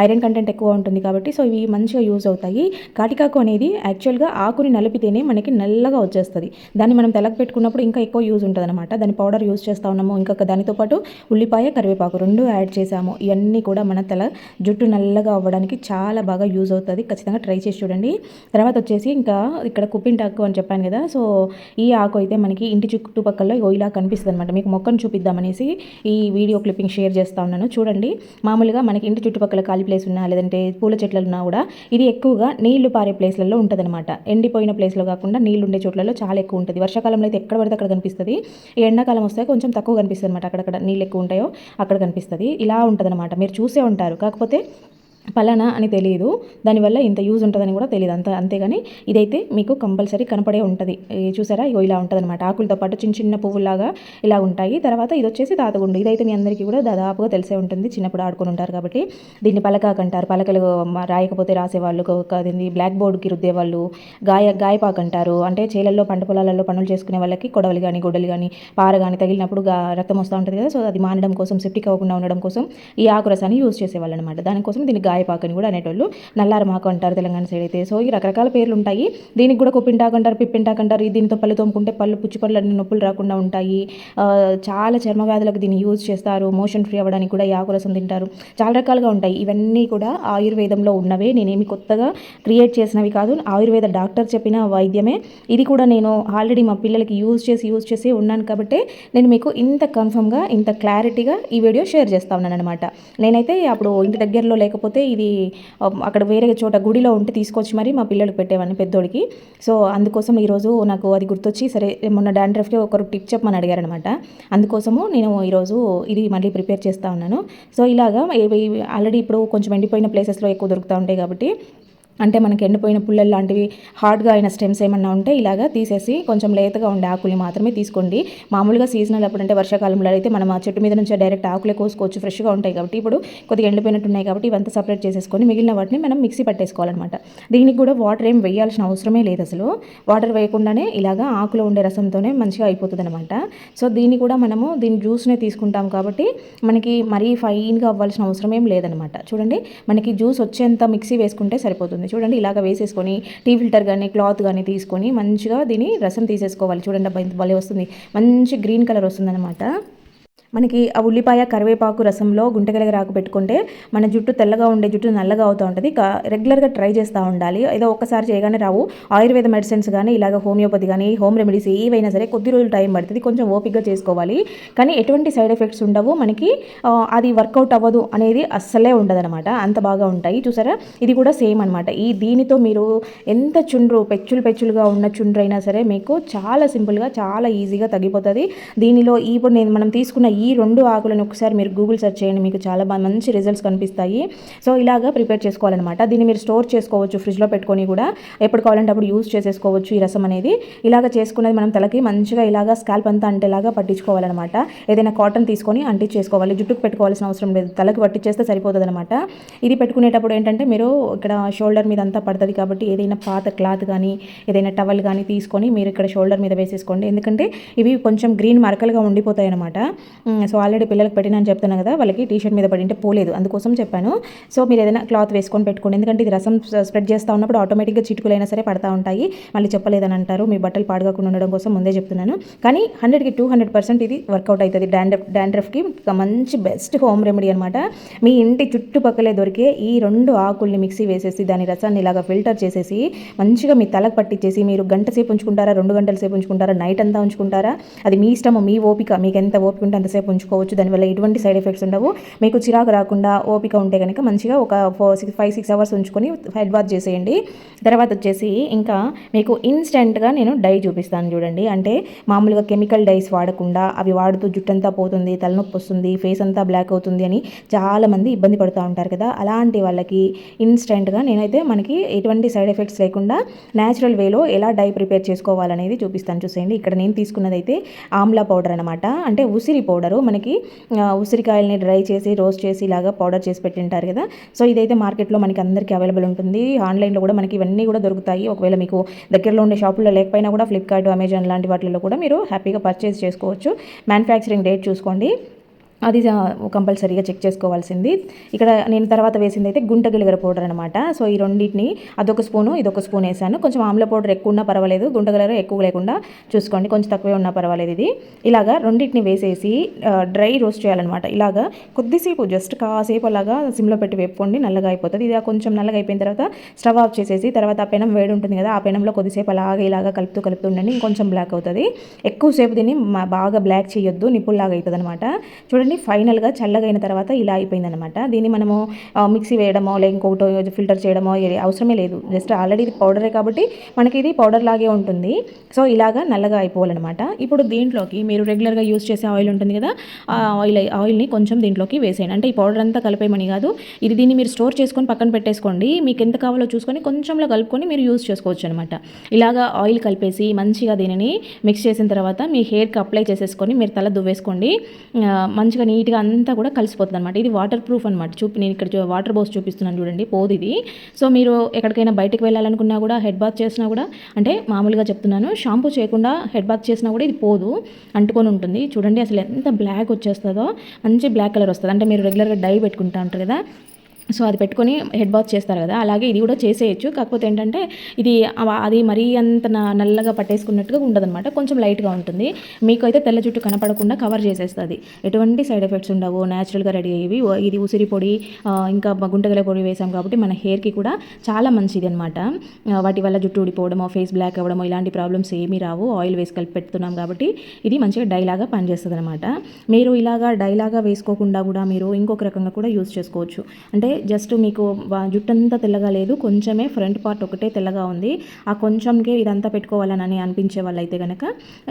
ఐరన్ కంటెంట్ ఎక్కువ ఉంటుంది కాబట్టి సో ఇవి మంచిగా యూజ్ అవుతాయి. కాటికాకు అనేది యాక్చువల్గా ఆకుని నలిపితేనే మనకి నల్లగా వచ్చేస్తుంది. దాన్ని మనం తెలకు పెట్టుకున్నప్పుడు ఇంకా ఎక్కువ యూజ్ ఉంటుంది అనమాట దాని పౌడర్ యూజ్ చేస్తూ ఉన్నాము. ఇంకా దానితో పాటు ఉల్లిపాయ కరివేపాకు రెండు యాడ్ చేసాము. ఇవన్నీ కూడా మన తల జుట్టు నల్లగా అవ్వడానికి చాలా బాగా యూజ్ అవుతుంది. ఖచ్చితంగా ట్రై చేసి చూడండి. చూడండి. తర్వాత వచ్చేసి ఇంకా ఇక్కడ కుప్పింటాకు అని చెప్పాను కదా. సో ఈ ఆకు అయితే మనకి ఇంటి చుట్టుపక్కల ఇలా కనిపిస్తుంది అనమాట మీకు మొక్కను చూపిద్దామనేసి ఈ వీడియో క్లిప్పింగ్ షేర్ చేస్తా ఉన్నాను. చూడండి. మామూలుగా మనకి ఇంటి చుట్టుపక్కల ఖాళీ ప్లేస్ ఉన్నా లేదంటే పూల చెట్లు ఉన్నా కూడా ఇది ఎక్కువగా నీళ్ళు పారే ప్లేస్లలో ఉంటుందన్నమాట. ఎండిపోయిన ప్లేస్లో కాకుండా నీళ్ళు ఉండే చోట్లలో చాలా ఎక్కువ ఉంటుంది. వర్షాకాలంలో అయితే ఎక్కడ పడితే అక్కడ కనిపిస్తుంది. ఈ ఎండాకాలం వస్తే కొంచెం తక్కువ కనిపిస్తుంది అనమాట అక్కడక్కడ నీళ్ళు ఎక్కువ ఉంటాయో అక్కడ కనిపిస్తుంది. ఇలా ఉంటుందన్నమాట. మీరు చూసే ఉంటారు. కాకపోతే పలానా అని తెలియదు దానివల్ల ఇంత యూజ్ ఉంటుందని కూడా తెలియదు అంత అంతేగాని ఇదైతే మీకు కంపల్సరీ కనపడే ఉంటుంది. చూసారా? ఇగో ఇలా ఉంటుంది అనమాట ఆకులతో పాటు చిన్న చిన్న పువ్వులాగా ఇలా ఉంటాయి. తర్వాత ఇది వచ్చేసి తాతగుండు ఇదైతే మీ అందరికీ కూడా దాదాపుగా తెలిసే ఉంటుంది. చిన్నప్పుడు ఆడుకుని ఉంటారు కాబట్టి దీన్ని పలకాకు అంటారు. పలకలు రాయకపోతే రాసేవాళ్ళు దీన్ని బ్లాక్ బోర్డుకి రుద్దేవాళ్ళు గాయ గాయపాకు అంటారు. అంటే చేలల్లో పంట పొలాలలో పనులు చేసుకునే వాళ్ళకి కొడవలు కానీ గొడ్డలు కానీ పార కానీ తగిలినప్పుడు రక్తం వస్తూ ఉంటుంది కదా? సో అది మానడం కోసం సెప్టిక్ అవ్వకుండా ఉండడం కోసం ఈ ఆకురసాన్ని యూజ్ చేసేవాళ్ళు అనమాట దానికోసం దీన్ని గాయపాకు అని కూడా అనేటోళ్ళు నల్లారమాకు అంటారు తెలంగాణ సైడ్ అయితే. సో ఈ రకరకాల పేర్లు ఉంటాయి. దీనికి కూడా కుప్పింటాకు అంటారు పిప్పింటాకు అంటారు. దీంతో పళ్ళు తోముకుంటే పళ్ళు పుచ్చి పళ్ళు అన్ని నొప్పులు రాకుండా ఉంటాయి. చాలా చర్మ వ్యాధులకు దీన్ని యూజ్ చేస్తారు. మోషన్ ఫ్రీ అవ్వడానికి కూడా ఈ ఆకురసం తింటారు. చాలా రకాలుగా ఉంటాయి. ఇవన్నీ కూడా ఆయుర్వేదంలో ఉన్నవే. నేనేమి కొత్తగా క్రియేట్ చేసినవి కాదు. ఆయుర్వేద డాక్టర్ చెప్పిన వైద్యమే. ఇది కూడా నేను ఆల్రెడీ మా పిల్లలకి యూజ్ చేసి యూజ్ చేసి ఉన్నాను కాబట్టి నేను మీకు ఇంత కన్ఫర్మ్గా ఇంత క్లారిటీగా ఈ వీడియో షేర్ చేస్తా ఉన్నాను అనమాట నేనైతే అప్పుడు ఇంటి దగ్గరలో లేకపోతే ఇది అక్కడ వేరే చోట గుడిలో ఉంటే తీసుకొచ్చి మరి మా పిల్లలకు పెట్టేవాడిని పెద్దోడికి. సో అందుకోసం ఈరోజు నాకు అది గుర్తొచ్చి సరే మొన్న డాండ్రఫ్కి ఒకరు టిప్ చెప్పమని అడిగారనమాట అందుకోసము నేను ఈరోజు ఇది మళ్ళీ ప్రిపేర్ చేస్తూ ఉన్నాను. సో ఇలాగా ఆల్రెడీ ఇప్పుడు కొంచెం ఎండిపోయిన ప్లేసెస్లో ఎక్కువ దొరుకుతూ ఉంటాయి కాబట్టి అంటే మనకి ఎండిపోయిన పుల్లలు లాంటివి హార్డ్గా అయిన స్టెమ్స్ ఏమన్నా ఉంటే ఇలాగా తీసేసి కొంచెం లేతగా ఉండే ఆకుల్ని మాత్రమే తీసుకోండి. మామూలుగా సీజనల్ అప్పుడు అంటే వర్షాకాలంలో అయితే మనం ఆ చెట్టు మీద నుంచి డైరెక్ట్ ఆకులే కోసుకోవచ్చు ఫ్రెష్గా ఉంటాయి కాబట్టి. ఇప్పుడు కొద్దిగా ఎండిపోయినట్టు ఉన్నాయి కాబట్టి ఇవంతా సపరేట్ చేసేసుకొని మిగిలిన వాటిని మనం మిక్సీ పట్టేసుకోవాలన్నమాట. దీనికి కూడా వాటర్ ఏం వేయాల్సిన అవసరమే లేదు అసలు. వాటర్ వేయకుండానే ఇలాగా ఆకులో ఉండే రసంతోనే మంచిగా అయిపోతుంది అనమాట సో దీన్ని కూడా మనము దీని జ్యూస్నే తీసుకుంటాం కాబట్టి మనకి మరీ ఫైన్గా అవ్వాల్సిన అవసరం ఏం లేదనమాట చూడండి మనకి జ్యూస్ వచ్చేంత మిక్సీ వేసుకుంటే సరిపోతుంది. వస్తుంది చూడండి ఇలాగ వేసేసుకొని టీ ఫిల్టర్ కానీ క్లాత్ కానీ తీసుకొని మంచిగా దీన్ని రసం తీసేసుకోవాలి. చూడండి భలే వస్తుంది. మంచి గ్రీన్ కలర్ వస్తుంది అనమాట మనకి ఆ ఉల్లిపాయ కరివేపాకు రసంలో గుంటగలగ రాకు పెట్టుకుంటే మన జుట్టు తెల్లగా ఉండే జుట్టు నల్లగా అవుతూ ఉంటుంది. రెగ్యులర్గా ట్రై చేస్తూ ఉండాలి. ఏదో ఒక్కసారి చేయగానే రావు. ఆయుర్వేద మెడిసిన్స్ కానీ ఇలాగ హోమియోపతి కానీ హోమ్ రెమెడీస్ ఏవైనా సరే కొద్ది రోజులు టైం పడుతుంది. కొంచెం ఓపికగా చేసుకోవాలి. కానీ ఎటువంటి సైడ్ ఎఫెక్ట్స్ ఉండవు. మనకి అది వర్కౌట్ అవ్వదు అనేది అస్సలే ఉండదన్నమాట. అంత బాగా ఉంటాయి. చూసారా? ఇది కూడా సేమ్ అనమాట ఈ దీనితో మీరు ఎంత చుండ్రు పెచ్చులు పెచ్చులుగా ఉన్న చుండ్రు అయినా సరే మీకు చాలా సింపుల్గా చాలా ఈజీగా తగ్గిపోతుంది. దీనిలో ఇప్పుడు నేను మనం తీసుకున్న ఈ రెండు ఆకులను ఒకసారి మీరు గూగుల్ సెర్చ్ చేయండి. మీకు చాలా బాగా మంచి రిజల్ట్స్ కనిపిస్తాయి. సో ఇలాగా ప్రిపేర్ చేసుకోవాలన్నమాట. దీన్ని మీరు స్టోర్ చేసుకోవచ్చు ఫ్రిడ్జ్లో పెట్టుకొని కూడా. ఎప్పుడు కావాలంటే అప్పుడు యూస్ చేసేసుకోవచ్చు ఈ రసం అనేది. ఇలాగ చేసుకున్నది మనం తలకి మంచిగా ఇలాగా స్కాల్ప్ అంతా అంటేలాగా పట్టించుకోవాలన్నమాట. ఏదైనా కాటన్ తీసుకొని అంటించేసుకోవాలి. జుట్టుకు పెట్టుకోవాల్సిన అవసరం లేదు. తలకి పట్టించేస్తే సరిపోతుంది అనమాట ఇది పెట్టుకునేటప్పుడు ఏంటంటే మీరు ఇక్కడ షోల్డర్ మీద అంతా పడుతుంది కాబట్టి ఏదైనా పాత క్లాత్ కానీ ఏదైనా టవల్ కానీ తీసుకొని మీరు ఇక్కడ షోల్డర్ మీద వేసేసుకోండి. ఎందుకంటే ఇవి కొంచెం గ్రీన్ మరకలుగా ఉండిపోతాయి అనమాట సో ఆల్రెడీ పిల్లలకు పెట్టినని చెప్తున్నాను కదా వాళ్ళకి టీ షర్ట్ మీద పడింటే పోలేదు. అందుకోసం చెప్పాను. సో మీరు ఏదైనా క్లాత్ వేసుకొని పెట్టుకోండి. ఎందుకంటే ఇది రసం స్ప్రెడ్ చేస్తూ ఉన్నప్పుడు ఆటోమేటిక్గా చిటుకులైనా సరే పడతా ఉంటాయి. మళ్ళీ చెప్పలేదని అంటారు. మీ బట్టలు పాడుకోకుండా ఉండడం కోసం ముందే చెప్తున్నాను. కానీ హండ్రెడ్కి టూ హండ్రెడ్ పర్సెంట్ ఇది వర్కౌట్ అవుతుంది. డాండ్రఫ్ డాండ్రఫ్కి ఒక మంచి బెస్ట్ హోమ్ రెమెడీ అనమాట మీ ఇంటి చుట్టుపక్కలే దొరికే ఈ రెండు ఆకుల్ని మిక్సీ వేసేసి దాని రసాన్ని ఇలాగా ఫిల్టర్ చేసేసి మంచిగా మీ తలకు పట్టించేసి మీరు గంట సేపు ఉంచుకుంటారా? రెండు గంటల సేపు ఉంచుకుంటారా? నైట్ అంతా ఉంచుకుంటారా? అది మీ ఇష్టము మీ ఓపిక మీకు ఎంత ఓపిక ఉంటే అంతసేపు ఉంచుకోవచ్చు దానివల్ల ఎటువంటి సైడ్ ఎఫెక్ట్స్ ఉండవు. మీకు చిరాకు రాకుండా ఓపిక ఉంటే కనుక మంచిగా ఒక four six five six hours ఉంచుకొని హెడ్ వాష్ చేసేయండి. తర్వాత వచ్చేసి ఇంకా మీకు ఇన్స్టెంట్గా నేను డై చూపిస్తాను చూడండి. అంటే మామూలుగా కెమికల్ డైస్ వాడకుండా అవి వాడుతూ జుట్టంతా పోతుంది తలనొప్పి వస్తుంది ఫేస్ అంతా బ్లాక్ అవుతుంది అని చాలామంది ఇబ్బంది పడుతూ ఉంటారు కదా. అలాంటి వాళ్ళకి ఇన్స్టెంట్గా నేనైతే మనకి ఎటువంటి సైడ్ ఎఫెక్ట్స్ లేకుండా న్యాచురల్ వేలో ఎలా డై ప్రిపేర్ చేసుకోవాలనేది చూపిస్తాను చూసేయండి. ఇక్కడ నేను తీసుకున్నది అయితే ఆమ్లా పౌడర్ అనమాట అంటే ఉసిరి పౌడరు మనకి ఉసిరికాయలని ఉసిరికాయల్ని డ్రై చేసి రోస్ట్ చేసి ఇలాగా పౌడర్ చేసి పెట్టింటారు కదా. సో ఇదైతే మార్కెట్లో మనకి అందరికీ అవైలబుల్ ఉంటుంది. ఆన్లైన్లో కూడా మనకి ఇవన్నీ కూడా దొరుకుతాయి. ఒకవేళ మీకు దగ్గరలో ఉండే షాపుల్లో లేకపోయినా కూడా ఫ్లిప్కార్ట్ అమెజాన్ లాంటి వాటిల్లో కూడా మీరు హ్యాపీగా పర్చేస్ చేసుకోవచ్చు. మ్యానుఫ్యాక్చరింగ్ డేట్ చూసుకోండి. అది కంపల్సరీగా చెక్ చేసుకోవాల్సింది. ఇక్కడ నేను తర్వాత వేసింది అయితే గుంట గిలగర పౌడర్ అనమాట సో ఈ రెండింటిని అదొక స్పూను ఇదొక స్పూన్ వేసాను. కొంచెం ఆమ్ల పౌడర్ ఎక్కువ ఉన్నా పర్వాలేదు. గుంట గిలిగర ఎక్కువ లేకుండా చూసుకోండి. కొంచెం తక్కువే ఉన్నా పర్వాలేదు ఇది. ఇలాగా రెండింటిని వేసేసి డ్రై రోస్ట్ చేయాలన్నమాట. ఇలాగా కొద్దిసేపు జస్ట్ కాసేపు అలాగా సిమ్లో పెట్టి వేపుకోండి. నల్లగా అయిపోతుంది. ఇది కొంచెం నల్లగా అయిపోయిన తర్వాత స్టవ్ ఆఫ్ చేసేసి తర్వాత ఆ పెనం వేడి ఉంటుంది కదా ఆ పెనంలో కొద్దిసేపు అలాగే ఇలాగా కలుపుతూ కలుపుతూ ఉండండి. ఇంకొంచెం బ్లాక్ అవుతుంది. ఎక్కువసేపు దీన్ని మా- బాగా బ్లాక్ చేయొద్దు. నిప్పుల్లాగా అవుతుంది అనమాట చూడండి ఫైనల్గా చల్లగా అయిన తర్వాత ఇలా అయిపోయింది అనమాట దీన్ని మనము మిక్సీ వేయడమో లేక ఇంకొకటి ఫిల్టర్ చేయడమో అవసరమే లేదు. జస్ట్ ఆల్రెడీ ఇది పౌడరే కాబట్టి మనకి ఇది పౌడర్ లాగే ఉంటుంది. సో ఇలాగా నల్లగా అయిపోవాలన్నమాట. ఇప్పుడు దీంట్లోకి మీరు రెగ్యులర్గా యూస్ చేసే ఆయిల్ ఉంటుంది కదా ఆ ఆయిల్ ఆయిల్ని కొంచెం దీంట్లోకి వేసేయండి. అంటే ఈ పౌడర్ అంతా కలిపేయమని కాదు ఇది దీన్ని మీరు స్టోర్ చేసుకొని పక్కన పెట్టేసుకోండి. మీకు ఎంత కావాలో చూసుకొని కొంచెంలో కలుపుకొని మీరు యూస్ చేసుకోవచ్చు అనమాట ఇలాగా ఆయిల్ కలిపేసి మంచిగా దీనిని మిక్స్ చేసిన తర్వాత మీ హెయిర్కి అప్లై చేసేసుకొని మీరు తల దువ్వేసుకోండి. మంచి మంచిగా నీట్గా అంతా కూడా కలిసిపోతుంది అనమాట ఇది వాటర్ ప్రూఫ్ అనమాట చూపి నేను ఇక్కడ వాటర్ బోస్ చూపిస్తున్నాను చూడండి పోదు ఇది సో మీరు ఎక్కడికైనా బయటకు వెళ్ళాలనుకున్నా కూడా హెడ్ బాత్ చేసినా కూడా అంటే మామూలుగా చెప్తున్నాను షాంపూ చేయకుండా హెడ్ బాత్ చేసినా కూడా ఇది పోదు అంటుకొని ఉంటుంది. చూడండి అసలు ఎంత బ్లాక్ వచ్చేస్తుందో మంచి బ్లాక్ కలర్ వస్తుంది. అంటే మీరు రెగ్యులర్గా డై పెట్టుకుంటా ఉంటారు కదా సో అది పెట్టుకొని హెడ్ బాత్ చేస్తారు కదా అలాగే ఇది కూడా చేసేయచ్చు. కాకపోతే ఏంటంటే ఇది అది మరీ అంత నల్లగా పట్టేసుకున్నట్టుగా ఉండదన్నమాట. కొంచెం లైట్గా ఉంటుంది. మీకు అయితే తెల్ల జుట్టు కనపడకుండా కవర్ చేసేస్తుంది. ఎటువంటి సైడ్ ఎఫెక్ట్స్ ఉండవు. న్యాచురల్గా రెడీ అయ్యేవి. ఇది ఉసిరి పొడి ఇంకా గుంటగల పొడి వేసాం కాబట్టి మన హెయిర్కి కూడా చాలా మంచిది అనమాట వాటి వల్ల జుట్టు ఊడిపోవడమో ఫేస్ బ్లాక్ అవ్వడమో ఇలాంటి ప్రాబ్లమ్స్ ఏమీ రావు. ఆయిల్ వేసి కలిపి పెడుతున్నాం కాబట్టి ఇది మంచిగా డైలాగా పనిచేస్తుంది అనమాట మీరు ఇలాగా డైలాగా వేసుకోకుండా కూడా మీరు ఇంకొక రకంగా కూడా యూస్ చేసుకోవచ్చు. అంటే జస్ట్ మీకు జుట్టు జుట్టంతా తెల్లగా లేదు కొంచెమే ఫ్రంట్ పార్ట్ ఒకటే తెల్లగా ఉంది. ఆ కొంచెంకే ఇదంతా పెట్టుకోవాలని అనిపించే వాళ్ళైతే కనుక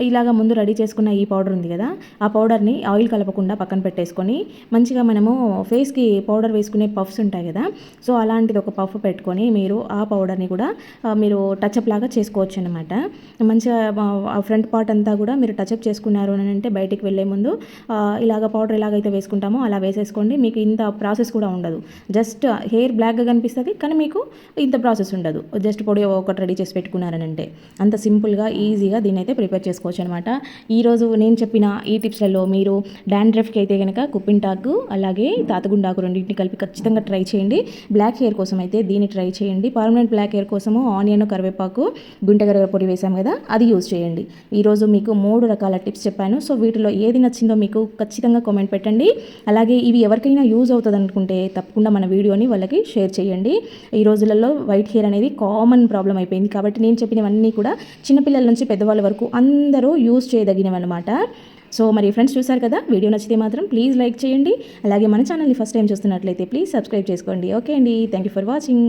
ఇలాగ ముందు రెడీ చేసుకున్న ఈ పౌడర్ ఉంది కదా ఆ పౌడర్ని ఆయిల్ కలపకుండా పక్కన పెట్టేసుకొని మంచిగా మనము ఫేస్కి పౌడర్ వేసుకునే పఫ్స్ ఉంటాయి కదా సో అలాంటిది ఒక పఫ్ పెట్టుకొని మీరు ఆ పౌడర్ని కూడా మీరు టచ్అప్ లాగా చేసుకోవచ్చు అనమాట మంచిగా ఆ ఫ్రంట్ పార్ట్ అంతా కూడా మీరు టచ్అప్ చేసుకున్నారు అని అంటే బయటికి వెళ్ళే ముందు ఇలాగ పౌడర్ ఎలాగైతే వేసుకుంటామో అలా వేసేసుకోండి. మీకు ఇంత ప్రాసెస్ కూడా ఉండదు. జస్ట్ హెయిర్ బ్లాక్గా కనిపిస్తుంది కానీ మీకు ఇంత ప్రాసెస్ ఉండదు. జస్ట్ పొడి ఒకటి రెడీ చేసి పెట్టుకున్నారని అంటే అంత సింపుల్గా ఈజీగా దీన్ని అయితే ప్రిపేర్ చేసుకోవచ్చు అనమాట ఈరోజు నేను చెప్పిన ఈ టిప్స్లలో మీరు డాండ్రఫ్కి అయితే కనుక కుప్పింటాకు అలాగే తాతగుండాకు రెండింటిని కలిపి ఖచ్చితంగా ట్రై చేయండి. బ్లాక్ హెయిర్ కోసం అయితే దీన్ని ట్రై చేయండి. పర్మనెంట్ బ్లాక్ హెయిర్ కోసము ఆనియన్ కరివేపాకు గుంటగరగ పొడి వేసాం కదా అది యూజ్ చేయండి. ఈరోజు మీకు మూడు రకాల టిప్స్ చెప్పాను. సో వీటిలో ఏది నచ్చిందో మీకు ఖచ్చితంగా కామెంట్ పెట్టండి. అలాగే ఇవి ఎవరికైనా యూజ్ అవుతుంది అనుకుంటే తప్పకుండా మన వీడియోని వాళ్ళకి షేర్ చేయండి. ఈ రోజులలో వైట్ హెయిర్ అనేది కామన్ ప్రాబ్లం అయిపోయింది. కాబట్టి నేను చెప్పినవన్నీ కూడా చిన్నపిల్లల నుంచి పెద్దవాళ్ళ వరకు అందరూ యూజ్ చేయదగినవి అనమాట సో మరి ఫ్రెండ్స్ చూసారు కదా వీడియో నచ్చితే మాత్రం ప్లీజ్ లైక్ చేయండి. అలాగే మన ఛానల్ని ఫస్ట్ టైం చూస్తున్నట్లయితే ప్లీజ్ సబ్స్క్రైబ్ చేసుకోండి. ఓకే అండి. Thank you for watching